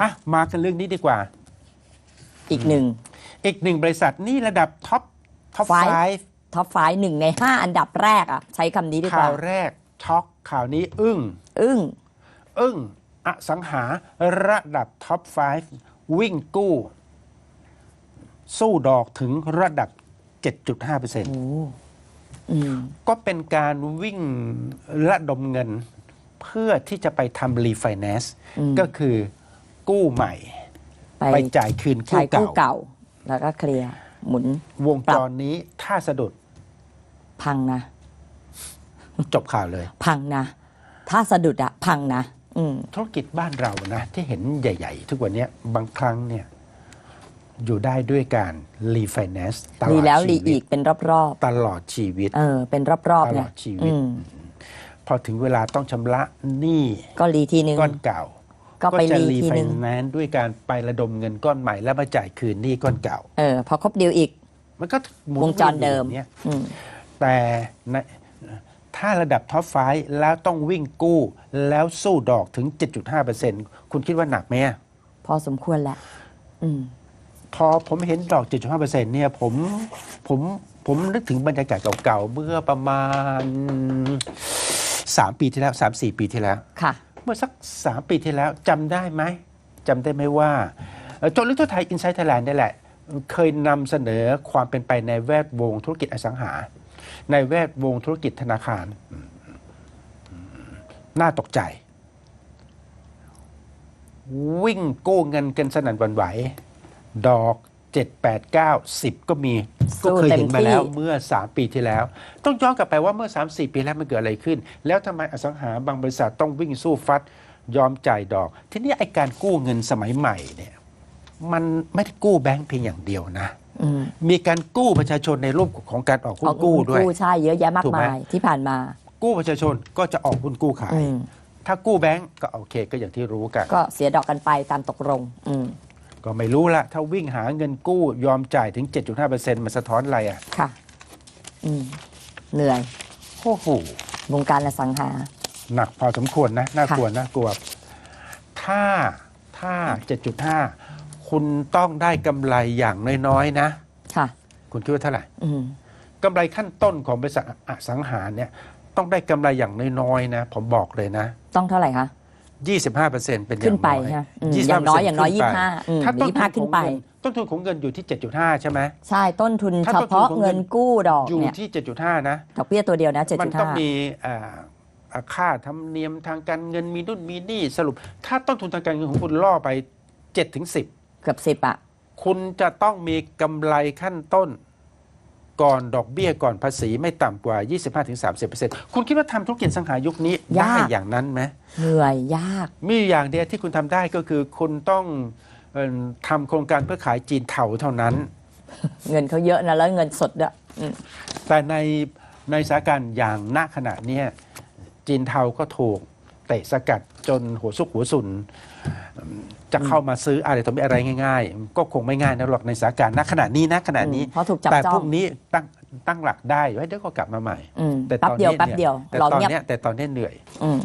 อะมากันเรื่องนี้ดีกว่า อีกหนึ่ง อีกหนึ่งบริษัทนี่ระดับท็อปท็อป Five 5ท็อปไฟหนึ่งในห้าอันดับแรกอะ ใช้คำนี้ดีกข่าว่า วแรกช็อกข่าวนี้อึ้ง อึ้ง อึ้งอสังหาระดับท็อป 5 วิ่งกู้ สู้ดอกถึงระดับ 7.5%โอ้อืม ก็เป็นการวิ่งระดมเงิน เพื่อที่จะไปทำรีไฟแนนซ์อืมก็คือ กู้ใหม่ ไปไปจ่ายคืนใช้กู้กู้เก่าเก่า แล้วก็เคลียร์หมุนวงจรนี้ถ้าสะดุด พังนะ จบข่าวเลย พังนะ ถ้าสะดุดอะพังนะอืมธุรกิจบ้านเรานะ ที่เห็นใหญ่ ๆ ทุกวันเนี้ยบางครั้งเนี่ย อยู่ได้ด้วยการรีไฟแนนซ์ตลรีอดแล้วชีรีวิอีตกเป็นรอบตลอดชีวิตๆเออ เป็นรอบๆตไงลอดชีวิตอืมพอถึงเวลาต้องชำระหนี้ก็รีทีนึงก้อนเก่า ก็ไปจะรีรีทีไฟนึงแนนซ์ด้วยการไประดมเงินก้อนใหม่แล้วมาจ่ายคืนหนี้ก้อนเก่า เออพอครบเดียวอีก มันก็หมุนวงจรเดิมวียนอยู่อย่างเนี้ยอืมแต่ในถ้าระดับท็อปไฟแล้วต้องวิ่งกู้ แล้วสู้ดอกถึง 7.5%คุณคิดว่าหนักไหมอะพอสมควรแหละอืม พอผมเห็นดอก 7.5%เนี่ยผมผมผมนึกถึงบรรยากาศเก่าๆ เมื่อประมาณ 3 ปีที่แล้ว 3-4 ปีที่แล้ว ค่ะ เมื่อสัก 3 ปีที่แล้วจำได้ไหมจำได้ไหมว่าเอ่อโจลิทไทยอินไซต์ไทยแลนด์นี่แหละ เคยนำเสนอความเป็นไปในแวดวงธุรกิจอสังหา ในแวดวงธุรกิจธนาคาร น่าตกใจ วิ่งกู้เงินกันสนั่นวันไหว ดอก 7 8 9 10 ก็มีสู้ก็เคยเห็นมาเต็มที่แล้วเมื่อ 3 ปีที่แล้ว ต้องย้อนกลับไปว่าเมื่อ 3 4 ปีแล้วมันเกิดอะไรขึ้น แล้วทำไมอสังหาบางบริษัทต้องวิ่งสู้ฟัดยอมจ่ายดอก ทีนี้ไอการกู้เงินสมัยใหม่เนี่ยมันไม่ได้กู้แบงก์เพียงอย่างเดียวนะอืมมีการกู้ประชาชนในรูปของการออกหุ้นกู้ด้วยกู้ใช่เยอะแยะมากถูกไหมมายที่ผ่านมา กู้ประชาชนก็จะออกหุ้นกู้ขายอืมถ้ากู้แบงก์ก็โอเคก็อย่างที่รู้กัน ก็เสียดอกกันไปตามตกลงอืม ก็ไม่รู้ละถ้าวิ่งหาเงินกู้ยอมจ่ายถึง 7.5%มันสะท้อนอะไรอะ ค่ะ อืม เหนื่อยโอ้โหวงการอสังหา หนักพอสมควรนะ น่ากลัวน่ากลัว ถ้าถ้า 7.5 คุณต้องได้กำไรอย่างน้อยๆนะ ค่ะ คุณคิดว่าเท่าไหร่อืมกำไรขั้นต้นของบริษัทอสังหารเนี่ย ต้องได้กำไรอย่างน้อยๆนะ ผมบอกเลยนะ ต้องเท่าไหร่คะ 25%เป็นอย่างขึ้นไปน้อยใช่ไหมอืมอย่างน้อยอย่างน้อยขึ้ไป25อืมถ้าต้นทุน25ขึ้ของนไปเงินต้นทุนของเงินอยู่ที่ 7.5 ใช่ไหม ใช่ต้นทุนถ้าเฉต้นทุนพาะของเงิเงินน กู้ดอกอยู่เนี่ยที่ 7.5 นะ ดอกเบี้ยตัวเดียวนะมันต้อง7.5มีอ่าอ่าค่าธรรมเนียมทางการเงินมีนู่นมีนี่สรุป ถ้าต้นทุนทางการเงินของคุณล่อไป7ถึง10เกือบสิบอะคุณจะต้องมีกำไรขั้นต้น ก่อนดอกเบี้ยก่อนภาษีไม่ต่ำกว่า 25-30%คุณคิดว่าทำธุรกิจสังหายุคนี้ยากได้อย่างนั้นไหมเหนื่อยยาก มีอยู่อย่างเดียวที่คุณทำได้ก็คือคุณต้องเอิ่มทำโครงการเพื่อขายจีนเถาเท่านั้น เงินเขาเยอะนะแล้วเงินสดด้วยอืมแต่ในในสถานการณ์อย่างณขณะเนี้ยจีนเทาก็ถูกเตะสกัดจนหัวซุกหัวสุน จะเข้ามาซื้ออะไรต่อมีอะไรง่าย ๆ ก็คงไม่ง่ายนะหรอกในสถานการณ์ณขณะนี้นะขณะนี้ เพราะถูกจับแต่จ้อพงวกนี้ตั้งตั้งหลักได้ไว้เดี๋ยวก็กลับมาใหม่ อืมแต่แป๊บตอนเดียวนี้แป๊บเดียวแต่รอตอนเงียบ เนี้ยแต่ตอนเนี้ยเหนื่อย อืม